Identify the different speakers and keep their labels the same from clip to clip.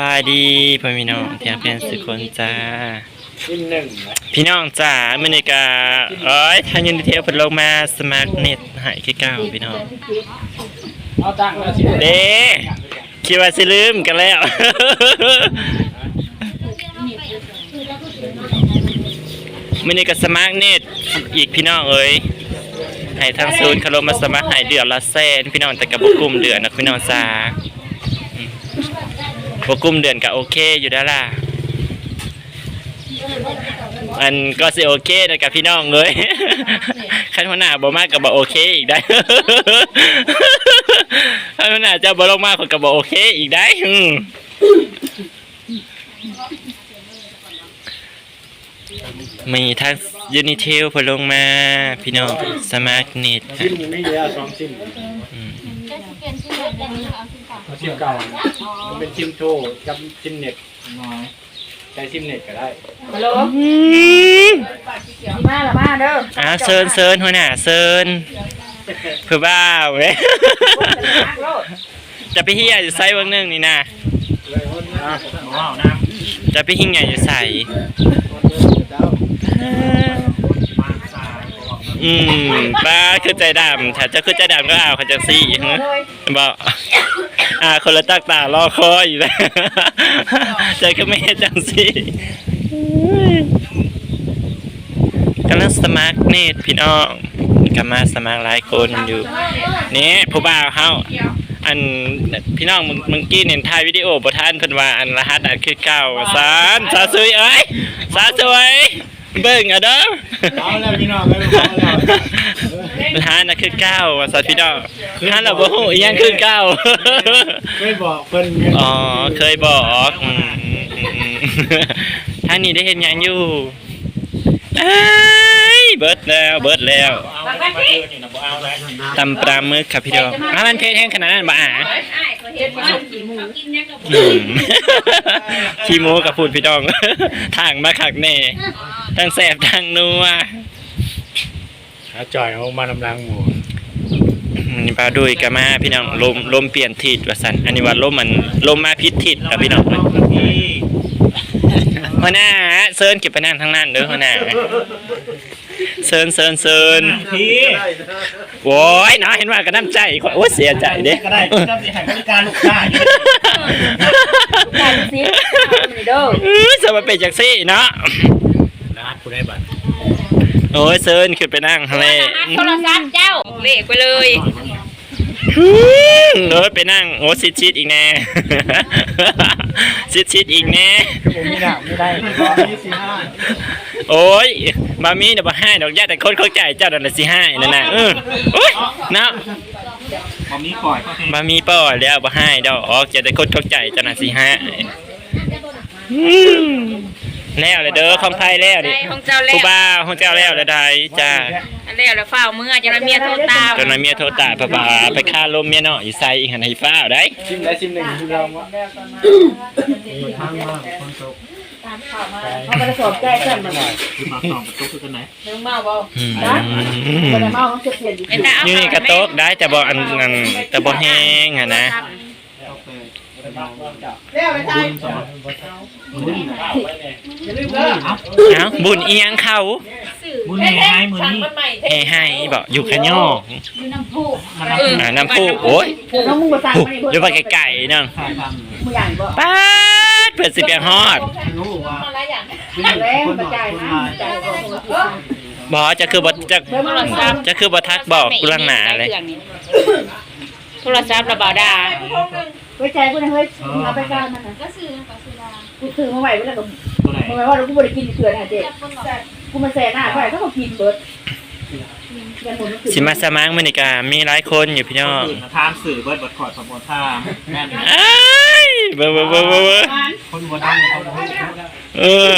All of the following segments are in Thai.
Speaker 1: บายดีพ่อพี่น้องเพียงเพียงสุคนจ้า
Speaker 2: ชิ้นหนึ่งนะ
Speaker 1: พี่น้องจ๋ามื้อนี้ก็เอ้ยทางยูนิเทลเพิ่นลงมาสมัครเน็ตให้คือเก่าพี่น้อง
Speaker 2: เอาตั้งแล้วสิ
Speaker 1: เด้คิดว่าสิลืมกันแล้วมื้อนี้ก็สมัครเน็ตอีกพี่น้องเอ้ยให้ทางศูนย์เขาลงมาสมัครให้เดือนละแสนพี่น้องแต่ก็บ่กลุ่มเดือนนะพี่น้องจ๋าอืม บ่กลุ่มเดือนก็โอเคอยู่แล้วล่ะอันก็สิโอเคนะกับพี่น้องเลยขั้นหัวหน้าบ่มากกับบ่โอเคอีกได้ขั้นหัวหน้าเจ้าบ่ลงมากคนกับบ่โอเคอีกได้อืมมีทั้งยูนิเทลพอลงมา พี่น้องสมาร์ทเน็ต
Speaker 2: ชิ้นนี้เยอะสองชิ้น
Speaker 1: อื ม
Speaker 2: เอาชิ้นเก่ามันเป็นชิ้นโชว์กับชิ้นเน็ตน้อยใช้ชิ้นเน็ตก็ได้
Speaker 3: ฮัลโหลมาละมาเด้อ
Speaker 1: อ้าวเซินเซินหัวหน้าเซินเพื่อบ้าเว้ย
Speaker 3: ฮักโลด
Speaker 1: จะไปเฮียอยู่ไซส์วังหนึงนี่นะ
Speaker 2: อะว้าวนะ
Speaker 1: จะไปหิงไงอยู่ใส่
Speaker 2: เจ้า
Speaker 1: อืมบ้าคือใจดำถ้าจะคือใจดำก็เอาเขาจังซี่ฮะ
Speaker 3: เลย
Speaker 1: บอก อ่า คนละตักตารอคอยอยู่แล้วใจก็ไม่เห็นจังซี่กำลังสมัครเนตพี่น้องกำมาสมัครหลายคนอยู่ นี่ผู้บ่าวเฮาอันพี่น้องมึงมึงกี้เน้นถ่ายวิดีโอบ่ทันเพิ่นว่าอันรหัสอันคือเก่าสานสาสวยเอ้ยสาสวยเบิ่งอะเด้อ
Speaker 2: เอาแล้วพี่น้องไม่ต้องเอาแล้ว
Speaker 1: ร้านน่ะคือเก้าว่าสัตว์พี่น้องร้านเราบ่ฮู้อีหยังคือเก้า
Speaker 2: ไม่บอกเพิ่น
Speaker 1: อ๋อเคยบอกอืมอืมอืมทางนี้ได้เห็นหยังอยู่เอ้ยเบิดแล้วเบิดแล้ว
Speaker 3: มาไปสิ
Speaker 1: ตำปลาหมึกครับพี่น้องอ้าวมันเพชรแห้งขนาดนั้นบ่อะ
Speaker 3: เฮ็ดมากี่หมู
Speaker 1: อืมขี้โม้กับพูดพี่น้องทางมาขักแน่ทั้งแสบทั้งนัว
Speaker 2: หาจ่อยเอามานำลังหมู
Speaker 1: นี่ปลาดุยก็มาพี่น้องลมลมเปลี่ยนทิศว่าซั่นอันนี้ว่าลมมันลมมาผิดทิศครับพี่น้องหัวหน้าเซิร์นเก็บไปนั่งทั้งนั้นเด้อหัวหน้าเซิร์นเซิร์นเซิร์น
Speaker 2: พี่
Speaker 1: โอ้ยเนาะเห็นว่าก็น้ำใจข่อยโอ้ยเสียใจเด้
Speaker 2: ก็ได้ก็ได้ให้บริการลูกค้าอยู่
Speaker 3: กันสินี่เด้อ
Speaker 1: อื้อจะมาเป็นจังซี่เนาะ
Speaker 2: ร้านกูได้บัตร
Speaker 1: โอ้ยเซิร์นขึ้นไปนั่งทะเล
Speaker 3: โทรศัพท์เจ้าเลขไปเลย
Speaker 1: อื้อเอ้ยไปนั่งโอ้ชิดชิดอีกแน่ชิดชิดอีกแน่
Speaker 2: ผมไม่ได้ไม่ได้ยี่สิบห้า
Speaker 1: โอ้ยบามีเดี๋ยวบ่ให้ดอกย่าแต่คนเข้าใจเจ้าดันนะสิให้นั่นน่ะเออโอ้ยเนาะ
Speaker 2: ผมมีปล่อยก็ให้
Speaker 1: บามีป้อแล้วบ่ให้ดอกออกจะได้คนเข้าใจเจ้าน่ะสิให้อืม แล้วเลยเด้อของไทยแล้วดิ
Speaker 3: ของเจ้าแล้
Speaker 1: ผู้
Speaker 3: ว
Speaker 1: บ่าวของเจ้าแล้วแล้วใดจ้า
Speaker 3: แล้วแล้วฝ้าเมื่อจะเมียโทรตาม
Speaker 1: จนนั้นเมียโทรตามพ่อบ่าไปฆ่าลมเมียน้อยอีไซอีกหันให้ฟ้าวได้
Speaker 2: ชิมได้ชิมหนึ่งชิมเราวะทางมากคนโต
Speaker 3: เขาไปสอบแก้กันมา
Speaker 2: คือมาสองประตูคือกันไหน
Speaker 3: เรื่องเมาบ่
Speaker 1: อืม
Speaker 3: บ่ได้เมาเขาจะเปลี่ยนอยู่
Speaker 1: อยู่นี่กระโตกได้แต่บ่อันนั้นแต่บ่แห้งอะนะ
Speaker 3: แล้วไปทาย
Speaker 1: เอ้าบุญเอียงเขา
Speaker 2: บุญให้มือนี้
Speaker 1: เฮ้ให้บอกอยู่ขะย่อ
Speaker 3: เออ
Speaker 1: อ่าน้ำพุโอ้ย
Speaker 3: น้องมึงบ่สั่ง
Speaker 1: พุ
Speaker 3: มาให้เพิ่น
Speaker 1: เดี๋ยวไปไก่ๆเนาะ
Speaker 3: มึงอย่างบ่
Speaker 1: ป๊าดเพื่อสิเปียงฮอด
Speaker 2: รู้ว่า
Speaker 3: แล้วกระจายนะกระจายของคนละ
Speaker 1: บอจะคือบ่จะ
Speaker 3: โทรศัพท์
Speaker 1: จะคือบ่ทักบอกกูลังหนาเลย
Speaker 3: โทรศัพท์ระบาดา ไว้ใจกูนะเฮ้ยเอาไปก้าวมันนะ
Speaker 4: ก็ซื้อก็ซื้อดา
Speaker 3: กูถือมาไหวเวลากับ
Speaker 2: ตัวไหน
Speaker 3: มาไหวว่ากูบ่ได้กินเถื่อนนะเจ๊
Speaker 4: แต่คนแบบ
Speaker 3: กูมาแซ่หน้าเขาไหวเขาก็กินเบิดยันหมดมัน
Speaker 1: สิมาสมังมื้อนี้ก็มีหลายคนอยู่พี่น้อง
Speaker 2: ทามสื่อเบิร์ดบัดขอดสมบูรณ์ท่าแม่น
Speaker 1: เอ้ยเบ่เบ่เบ่เบ่เบ่
Speaker 2: คนวันนั้นเขาพูด
Speaker 1: เออ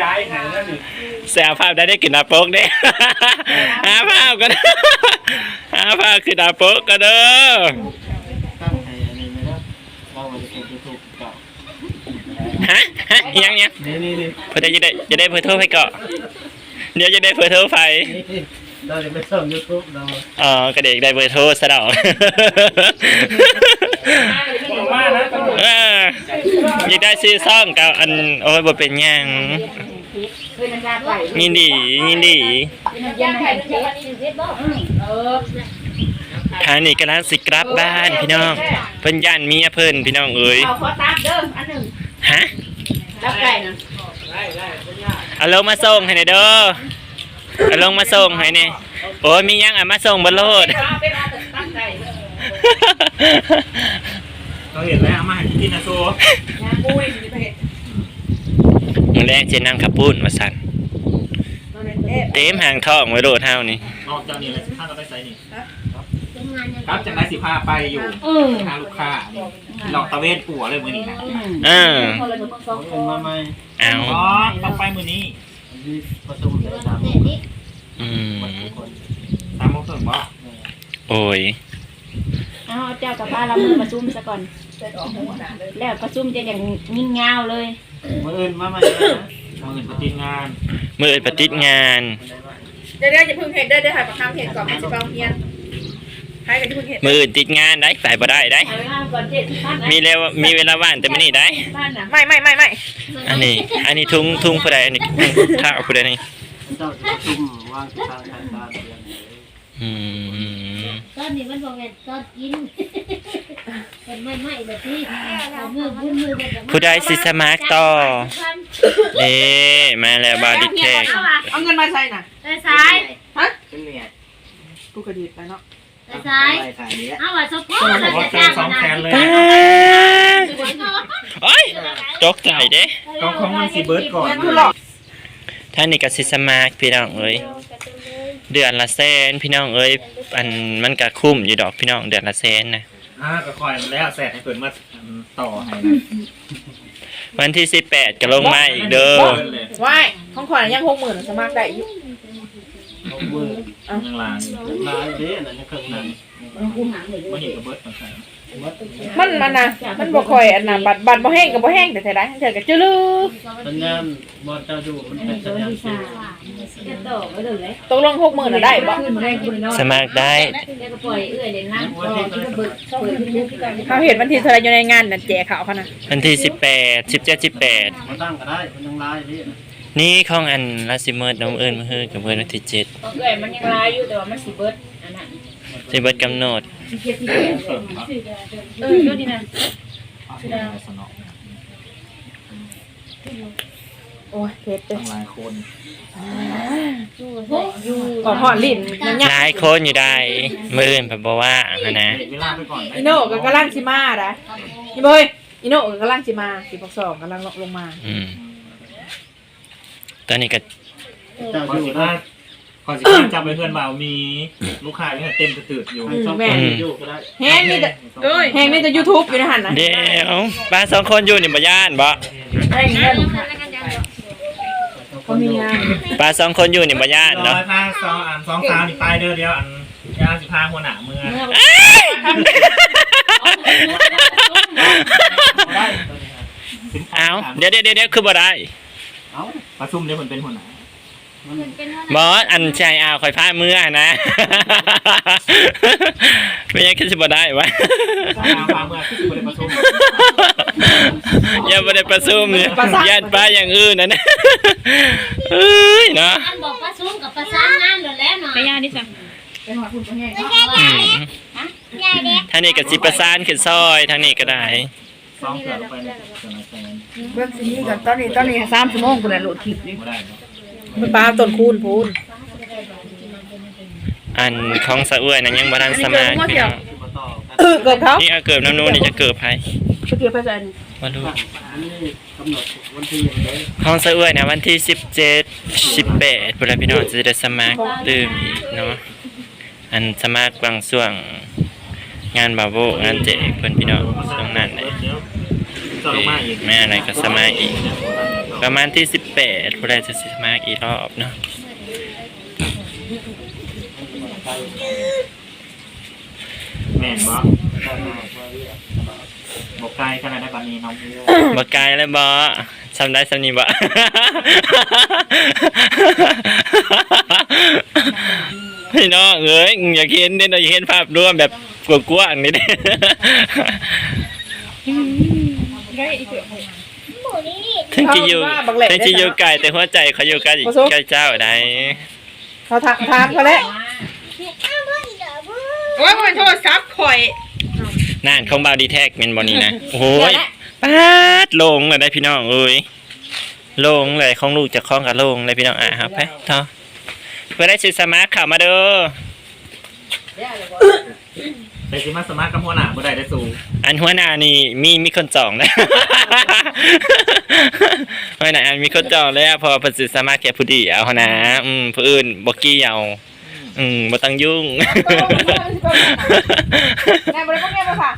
Speaker 2: ย้ายไหนแล้วนี่
Speaker 1: แซวภาพได้ได้กินหน้าปกเด้หาภาพกันหาภาพคือหน้าปกกันเด้อ
Speaker 2: ตั้งให้อันนี้ไม่ได้เราจะเป็นยูทูบเก่า
Speaker 1: ฮะฮะอิหยังเนี่ย
Speaker 2: นี่นี่นี่
Speaker 1: เพื่อจะได้จะได้เพื่อโทรไปเกาะเดี๋ยวจะได้เพื่อโทรไป
Speaker 2: เราจะไปส่งยูทูบเรา
Speaker 1: อ๋อกระเด็กได้เบอร์โทรซะดอก
Speaker 2: บอกว่านะ
Speaker 1: เอออยากได้ซื้อซ่องกับอันโอ้ยบ่เป็นหยัง
Speaker 3: เคยน้ำยาไก่
Speaker 1: ยินดียินดี
Speaker 3: น้ำยาไก่เช็ดเออ
Speaker 1: ทางนี้กำลังสิกลับบ้านพี่น้อง เพิ่นย่านเมียเพิ่นพี่น้องเอ้ย
Speaker 3: เอาขอตามเด้ออันหนึ่ง
Speaker 1: ฮะ
Speaker 3: รับไก่นะ
Speaker 1: เอาลงมาส่งให้หน่อยเด้อเอาลงมาส่งให้นี่โอ้ยมียังอะมาส่งบนโลด
Speaker 3: เป็นอาตั้งไก่
Speaker 2: เราเห็นแล้วเอามาให้กินนะโซ
Speaker 3: ยาปุ้ยมีเพชร
Speaker 1: มึงแรกเจนั่งขับปุ้นมาสั่นเต็มห่างท้องไว้โลดเท่านี้
Speaker 2: นอกจากนี้เลยข้าเราไปใส่นี่ค รับจากนั้นสิพาไปอยู่
Speaker 3: เออ
Speaker 2: หาลูกค้าหลอกตะเวนปัวเลยมือนี้นะ
Speaker 1: เออ
Speaker 3: คนละสองคน
Speaker 2: มาไหม
Speaker 1: เอา
Speaker 2: อ๋อต้องไปมือนี้ประตูเลยสาม
Speaker 1: อืม
Speaker 2: สามโมงครึ่งบ่
Speaker 1: โอ้ย
Speaker 3: เอาเจ้ากับป้าเรามือประชุมซะก่อน แล้วประชุมจะอย่างยิ่งเงาเลย
Speaker 2: มืออื่นมาไหมมืออื่นปฏิงาน
Speaker 1: มืออื่นปฏิดงาน
Speaker 4: เดี๋ยวเดี๋ยวจะพึ่งเห็ดเด้อเดี๋ยวถ่ายประคำเห็ดก่อนมันจะเบาเฮียน ให้กันที่พึ่งเห็ด
Speaker 1: มืออื่นติดงานได้ไปบ่ได้ได้
Speaker 3: เอาไว้ห้ามก่อนเจ็ดพัน
Speaker 1: มีแล้วมีเวลาว่างแต่ไม่นี่ได้
Speaker 3: พันนะ
Speaker 4: ไม่ไม่ไม่ไม่
Speaker 1: อันนี้ อันนี้ทุงทุงผู้ใดอันนี้ข้าวผู้ใดนี่
Speaker 2: เจ้าจะชุ่มว่างทางทางการ
Speaker 1: อืม
Speaker 5: ตอนนี้มันบอกว่าตอนกินเป็นไม่ไม่แบบที่เอามือพุ่นมือแบบ
Speaker 1: ผู้ใดสิสมัครต่อเอ๊มาแล้วบาดิแขก
Speaker 4: เอาเงินมาใส่น่ะ
Speaker 5: ไปซ้าย
Speaker 2: เป็นเมีย
Speaker 4: กูกระดิบไปเนาะ
Speaker 5: ไปซ้าย
Speaker 2: ถ่ายนี้
Speaker 5: เอาว่าสะโพกเราจะจ้างมันนะ
Speaker 2: เลย
Speaker 1: โอ้ยตกใจเด้
Speaker 2: กองของมันสีเบิร์ดก่อน
Speaker 4: เงินคือหลอก
Speaker 1: ท่านนี่ก็สิสมัครพี่น้องเอ้ยเดือนละแสนพี่น้องเอ้ยอันมันก็คุ้มอยู่ดอกพี่น้องเดือนละแสนนะ
Speaker 2: อ่าก็คอยมันแล้วแสกให้เปิดมาต่อให้
Speaker 1: วันที่สิบแปดก็ลงมาอีกเด้อ
Speaker 4: ว่ายของขวัญยังหกหมื่นสมัครได้อยู่
Speaker 2: มือยังลานลานเด้นั่นยังเครื่องนั้นมันเห็นกับเบิดมาใส่
Speaker 4: มันมันนะมันบ่ค่อยอันน่ะบัตรบัตรบ่แห้งกับบ่แห้งแต่แต่ได้เถิดกับจื้อลือ
Speaker 2: สัญญาณบอลเจ้าดูมันเป็นสัญญาณเสีย
Speaker 3: ต
Speaker 4: กลงหกหมื่นน่ะได้บ่
Speaker 1: สมัครได้
Speaker 4: เขาเห็นวันที่เท่าไหรอยู่ในงานน่ะแจกเขาเขาน่ะ
Speaker 1: วันที่สิบแปดสิบเจ็ดสิบแปด
Speaker 2: มาตั้งก็ได้มันยังลายนี่
Speaker 1: นี่ของอันลาซิเมิร์ดน้องเอิญมาเฮือกับเพื่อนวันที่เจ็ด
Speaker 3: เอื้อยมันยังลายอยู่แต่ว่ามันสิเบิดอันนั้น
Speaker 1: สิเบิร์ดกำหนด
Speaker 3: ที่เจ็ดที่แปดเออดูดีนะ
Speaker 2: สนอง
Speaker 4: โอ้ยเพชรเด้อ
Speaker 2: หลายคน
Speaker 4: ก่อนหอดลิ้นมัน
Speaker 1: ห
Speaker 4: ยัก
Speaker 1: ลายคนอยู่ได้มืออื่นแบบบอกว่าอะนะ
Speaker 2: เวลาไปก่อน
Speaker 4: อีโน่ก็กำลังสิมาได้อีเบยอีโน่ก็กำลังสิมาสิบสองกำลังลงมา
Speaker 1: อืม ตอนนี้ก็
Speaker 2: เจ้าอยู่ได้ก่อนสิจำไปเพื่อนบ่าวมีลูกค้าเนี่ยเต็มกระตืดอยู่
Speaker 4: อืมแม่
Speaker 2: อยู่ก็ได้
Speaker 4: แห้งนี่แต่เอ้ยแห้งนี่แต่ยูทูบอยู่ในหันนะ
Speaker 1: เดี๋ยวบ้านสองคนอยู่นี่บ่ย่านบ่
Speaker 3: ได้เงินเขามีงาน
Speaker 1: บ้านสองคนอยู่นี่บ่ย่าน
Speaker 2: ร้อ
Speaker 1: เนาะ
Speaker 2: ยผ้าสองอันสองสาวนี่ไปเด้อเดียวอันยาสิพาหัวหน้าเมื่อได้
Speaker 1: เอาเดี๋ยวเดี๋ยวเดี๋ยวคือบ่ได้
Speaker 2: เอา ประชุมเดี๋ยวมันเป็นหัวหน้า
Speaker 1: บอสอันใจเอาคอยพาเมื่อนะ ไม่ยังคิดสิบ่ได้วะ
Speaker 2: พาเมื่อที่บริประชุม
Speaker 1: อย่าบ่ได้ประชุมเนี่ยญาติป้าอย่างอื่นนะเนี่ยเอ้ยเนาะ
Speaker 5: อันบอกประชุมกับประสานงานหมดแล้วเนาะ
Speaker 3: ไปย่านี่สั่งไปหาคุณพ่อแห้ง
Speaker 1: อืมทางนี้ก็สิประสานขึ้นซอยทางนี้ก็ได้
Speaker 2: สองเสือไปในสนามแฟน
Speaker 4: เบื้องซีนี้ก่อนตอนนี้ตอนนี้สามชั่วโมงกูเลยโหลดคลิปนี่
Speaker 2: ไม่ได้เนาะ
Speaker 4: มันปลาต้นคูณพูน
Speaker 1: อันของสะอ้วยนั้นยังบ่ทันสมาธิพี่น้อง
Speaker 2: มาต่อ
Speaker 4: เออเกิดเขา
Speaker 1: นี่เอาเกิบน้ำนูนนี่จะเกิบให้
Speaker 4: ไปเกี่ยวไปใส่นี่
Speaker 1: บ่รู้
Speaker 2: อันนี้กำหนดวันที่ยังไง
Speaker 1: ของสะอ้วยนะวันที่ 17 18พุ่นล่ะพี่น้องจะได้สมัครดื่มอีกเนาะอันสมัครบางช่วงงานบาโวงานเจกเพิ่นพี่น้องตรงนั้นแหละ
Speaker 2: จะลงมาอีก
Speaker 1: แม่อะไรก็สมัครอีก ประมาณที่สิบแปดผู้ใดจะสมัครอีกรอบเนาะ
Speaker 2: แม่นบ่บอกไกลขนาดได้ปานนี้น้อง
Speaker 1: บ่ไกลแล้วบ่ทำได้สำนีบ่พี่น้องเอ้ยอยากเห็นเด่นอยากเห็นภาพรวมแบบกว้างๆนี่เด้
Speaker 4: ได้อีกเถอะ
Speaker 1: ถึงจะอยู่ถึงจะอยู่ไกลแต่หัวใจเขาอยู่ใกล้ใกล้เจ้าได้
Speaker 4: เขาถามถามเขาแล้วว่ามันโทรศัพท์ข่อย
Speaker 1: นั่นของบาวดีแท็กเมนบอนี่นะโอ้ยปาดลงเลยได้พี่น้องเอ้ยลงเลยของลูกจะคล้องกับลงเลยพี่น้องอะครับไปต่อเพื่อได้ซื้อสมาร์ทข่าวมาเด้อ
Speaker 2: แต่สิมาสมัครกับหัวหน้าบ่ได้ได้สู
Speaker 1: อันหัวหน้านี่มีมีคนจองแล้ว หัวหน้าอันมีคนจองแล้วเพอประสิทธิ์สามารถแค่ผู้เดียวนะอืมผู้อื่นบ่เกี่ยว อืมบ่ต้องยุ่ง
Speaker 4: แม่บริโภคแม่มาฝาก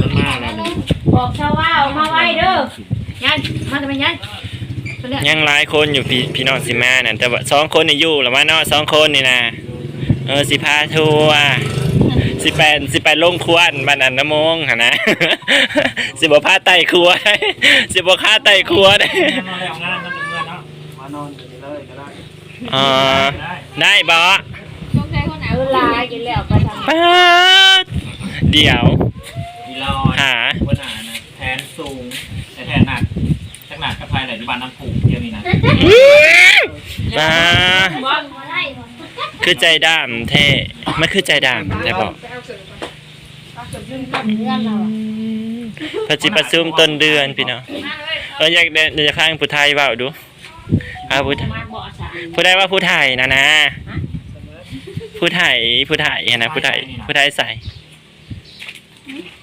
Speaker 2: มันมาแล้วนี่
Speaker 3: บอกชาวว่าเอามาไว้เด้อยันมาทำไมยันไปเรื่อย
Speaker 1: ยังหลายคนอยู่พี่พี่น้องสิมานั่นแต่ว่าสองคนนี่อยู่แล้วว่าเนาะสองคนนี่นะ เออสิพาทัวร์สิไปสิไปลงครัวอันบ้านอันน้ำมงหั่นนะ สิบ่พาไต่ครัวได้สิบ่ฆ่าไต่ครัวได้
Speaker 2: มาแล้วงานมันจะเมื่อเนาะมานอนอยู่นี่เลยก็ได้
Speaker 1: อ๋อ
Speaker 2: ได้
Speaker 1: ได้บ่
Speaker 3: เออลายกินแล้วไปทำ
Speaker 1: ป๊าดเดี๋ยว
Speaker 2: อีลอย
Speaker 1: หา
Speaker 2: หัวหน้านะแทนสูงแต่แทนหนักจักหนักกับภายไหนที่บ้านน้ำผูกเดียวนี้นะ
Speaker 1: มา
Speaker 5: บ่ได้
Speaker 1: คือใจดำเท่ไม่คือใจดำแต่บอกพระจิประชุมต้นเดือนพี่น้องเอออยากเดินอยากข้างผู้ไทยเปล่าดูเอาผู้ไทย
Speaker 3: มาบอกสาม
Speaker 1: ผู้ได้ว่าผู้ไทยนะนะผู้ไทยผู้ไทยนะผู้ไทยผู้ไทยใส่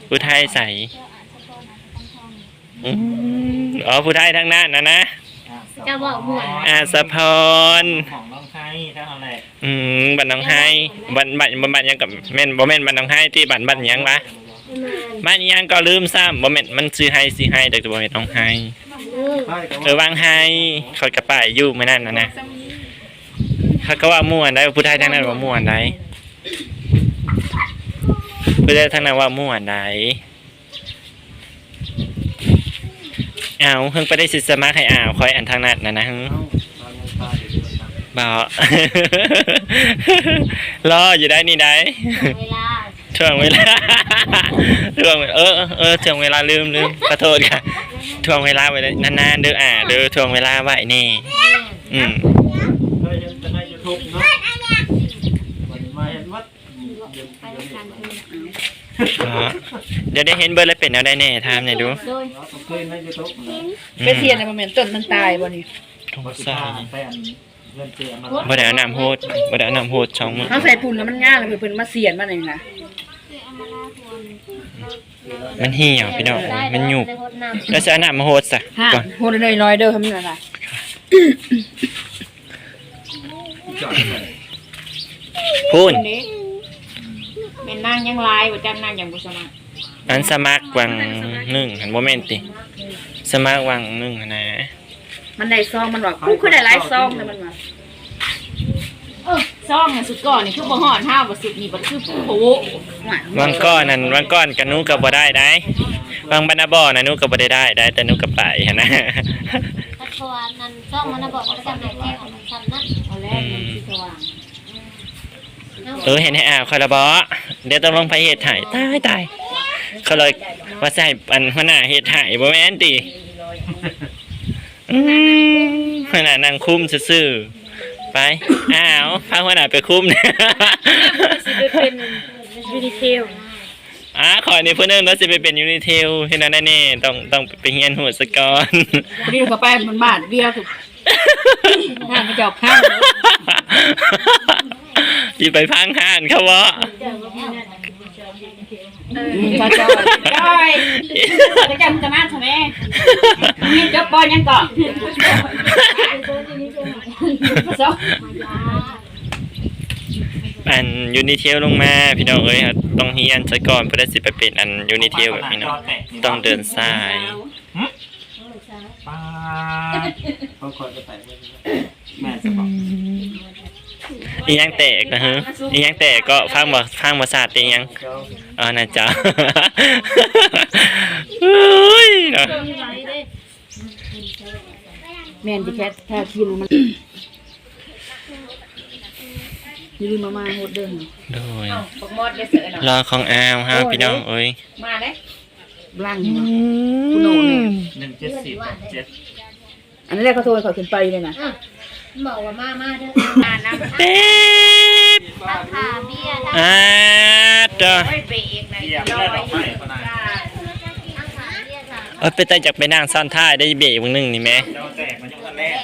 Speaker 1: ผู้ไทยใส่อืมอ๋อผู้ไทยทั้งนั้นนะนะ
Speaker 5: จะบอกหมวด
Speaker 1: อาสะพร
Speaker 2: ของน้องไทยเท่านั้นแหละ
Speaker 1: อืมบันน้องไห้บันบันบันบันยังกับแม่นบ่แม่นบันน้องไห้ที่บันบันหยังวะบ้านอิหยังก็ลืมซ้ำบ่แม่นมันชื่อไห้สิไห้แต่บ่แม่นน้องไห้
Speaker 2: ใช่กับ
Speaker 1: เออวางไห้เขากระป่ายอยู่มื้อนั้นน่ะนะเขาก็ว่าม่วนได้ผู้ไทยทั้งนั้นว่าม่วนได้ผู้ไทยทั้งนั้นว่าม่วนได้เอาเพิ่งไปได้สิสมัครให้อ้าวคอยอันทางนั้นน่ะนะฮึ บ่รออยู่ได้นี่ได้
Speaker 5: เวลา
Speaker 1: ช่วงเวลาช่วงเออเออเออช่วงเวลาลืมลืมขอโทษค่ะช่วงเวลาไว้เลยนานๆเด้ออ่าเด้อช่วงเวลาไว้นี่อืม
Speaker 2: เคยเห็นแต่ในยูทูบเนาะวันนี้มาเห็นวัดเดี๋ยว
Speaker 5: ไป
Speaker 2: เดี๋ยว
Speaker 5: ทำกัน
Speaker 1: อ๋อเดี๋ยวได้เห็นเบอร์แล้วเป็นเอาได้แน่ทามหน่อยดู
Speaker 5: โดย
Speaker 2: เราเคยในยูทูบนะ
Speaker 4: เป็นเทียนในโมเมนต์ต้นมันตายบ่นี่
Speaker 1: สง
Speaker 2: วัด
Speaker 1: สั
Speaker 2: สายแฟน เงินเตียมัน
Speaker 1: บ่ได้เอาน้ำโหดบ่ได้เอาน้ำโหดช่องมือ
Speaker 4: เขาใส่ปุ่นแล้วมันง่ายเลยเพิ่นมาเสียนมาหน่อยนะ
Speaker 1: มันเหี่ยวพี่น้องมันหยุบ
Speaker 5: ได้รดน้ำ
Speaker 1: แล้วจะเอาน้ำมาโหดซะ
Speaker 4: ฮะ
Speaker 1: ก่อน
Speaker 4: โหดเลยน้อยเด้อทำนี่อะไร
Speaker 1: พูน
Speaker 3: นี้เป็นนางยังลายว่าจังนางยังบุษมา
Speaker 1: อันสมัครวังหนึ่งหันบ่แม่นติ สมัครวังหนึ่งนะ
Speaker 4: มันได้ซองมันว่ากูคือได้หลายซองนะมันว่า
Speaker 3: เออซ่องน่ะสุดก่อนนี่คือบ่ฮอดห้าบ่สุดนี่บ่คือโอ้โห
Speaker 1: วังก้อนนั่นวังก้อนกับหนูก็บ่ได้ได้วังบรรณบ่อนะหนูก็บ่ได้ได้ได้แต่หนูก็ไปหันนะ
Speaker 5: ถ้าตัวนั้นช่องมันนะบอกว่าจำได้แค่ของฉันนะ
Speaker 3: เอาแรกมันสิสว่าง
Speaker 1: เออเห็นให้อ่าวคาราบอเดี๋ยวต้องลงไปเฮ็ดไห้ตายตายเขาเลยว่าใส่อันหัวหน้าเฮ็ดไห้บ่แม่นติ อืมหัวหน้านั่งคุมซื่อๆไป อ้าวพาหัวหน้าไปคุมเนี่ย
Speaker 3: เป็นยูนิเทล
Speaker 1: อ่าขอในเพื่อนเอิ้นว่าสิไปเป็นยูนิเทลที่นั่นแน่ๆต้องต้องไปเฮียนหัวสะก่อน
Speaker 4: พอดีเขาไปมันบ้านเดียวถูกห้างกระจอกข้าง
Speaker 1: สิไปพังห้านเขาวะ
Speaker 4: ชาจอยจอยจะจำจะมาใช่ไหมมีจบปอยยังก่อนอั
Speaker 1: นยูนิเทลลงมาพี่น้องเอ้ยต้องเฮียนซะก่อนเพื่อได้สิไปเป็นอันยูนิเทลแบบพี่น้องต้องเดินสาย
Speaker 2: ป้าเขาคอยจะแตะแม่จะบอก
Speaker 1: อีหยังแตกนะฮะอีหยังแตกก็ฟังบ่ฟังบ่ทราบติอีหยัง
Speaker 2: เจ้า
Speaker 1: เออนะจ๊ะอุ้ยเนาะ
Speaker 4: แม่นจะแค่ถ้าคิวมันอย่าลืมมามาโหดเด้อ
Speaker 1: โดย
Speaker 3: บักมอดได้เสือหน่อย
Speaker 1: รอของอาวฮะพี่น้องเอ้ย
Speaker 3: มาเด้
Speaker 4: ล่าง
Speaker 1: อื
Speaker 4: นี่
Speaker 1: ม
Speaker 2: หนึ่งเจ็ดสี่แปดเจ็ด
Speaker 4: อันนั้นแรกเขาโทรเขาขึ้นไปเลยนะ
Speaker 5: อะบอกว่ามามาเด้อมาน้ำ
Speaker 1: เต๊บ
Speaker 5: ตั้งขาเบี้ยตั้ง
Speaker 1: อ่าเด้อ
Speaker 2: เยี่ยมแล้วดอกไม้ขนาด
Speaker 5: ขาเบี้ยจ้ะ
Speaker 1: เออไปแต่จากไปนั่งซ่อนท่ายได้เบรกมึงหนึงนี่แหม
Speaker 2: เจ้าแตกมันยังทันแรก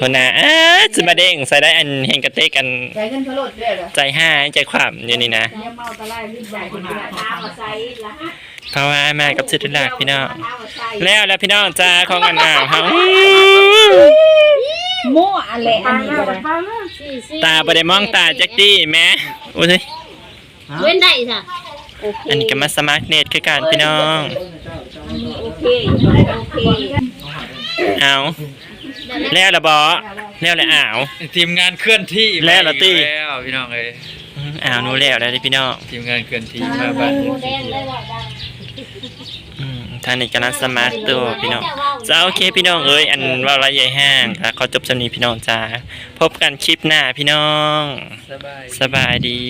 Speaker 1: คนน่ะอ้าจะมาเด้งใส่ได้อันเฮงกระเตกกัน
Speaker 4: ใจกันพะโลดเลยเหรอ
Speaker 1: ใจห้าใจความอยู่นี่นะ
Speaker 4: เนี่ยเมาตะไลรีบใหญ่คน
Speaker 3: เว
Speaker 4: เดียว
Speaker 3: ลาเท้ามาใส่ละ
Speaker 1: เพราะว่ามากับสิทธิลักพี่น้อง
Speaker 3: เท้ามาใส่
Speaker 1: แล้วแล้วพี่น้องจ้าของกันอ่าวเฮา
Speaker 3: มั่วอะไรอันนี้ก็ได้
Speaker 5: สี่สี่
Speaker 1: ตาบ่ได้มองตาจักตี้แหม่โอ้ย
Speaker 5: เว้นได้จ้ะ
Speaker 3: โอเค
Speaker 1: อันนี้ก็มาสมัครเน็ตคือกันพี่น้อง
Speaker 3: โอเคโอเค
Speaker 1: เอาแล้วละบ่แล้วละอ้าว
Speaker 6: ทีมงานเคลื่อนที่
Speaker 1: แล้วเหรอตี้
Speaker 6: แล้วพี่น้องเอ้ย
Speaker 1: อืมอ้าวหนูแล้วแล้วเด้อพี่น้อง
Speaker 6: ทีมงานเคลื่อนที่มาบ้าน
Speaker 1: ทางนี้กำลังสมาร์ทตัวพี่น้องจ้าโอเคพี่น้องเอ้ยอันว่าระยะห่างค่ะขอจบจำนี้พี่น้องจ้าพบกันคลิปหน้าพี่น้อง
Speaker 6: สบาย
Speaker 1: สบายดี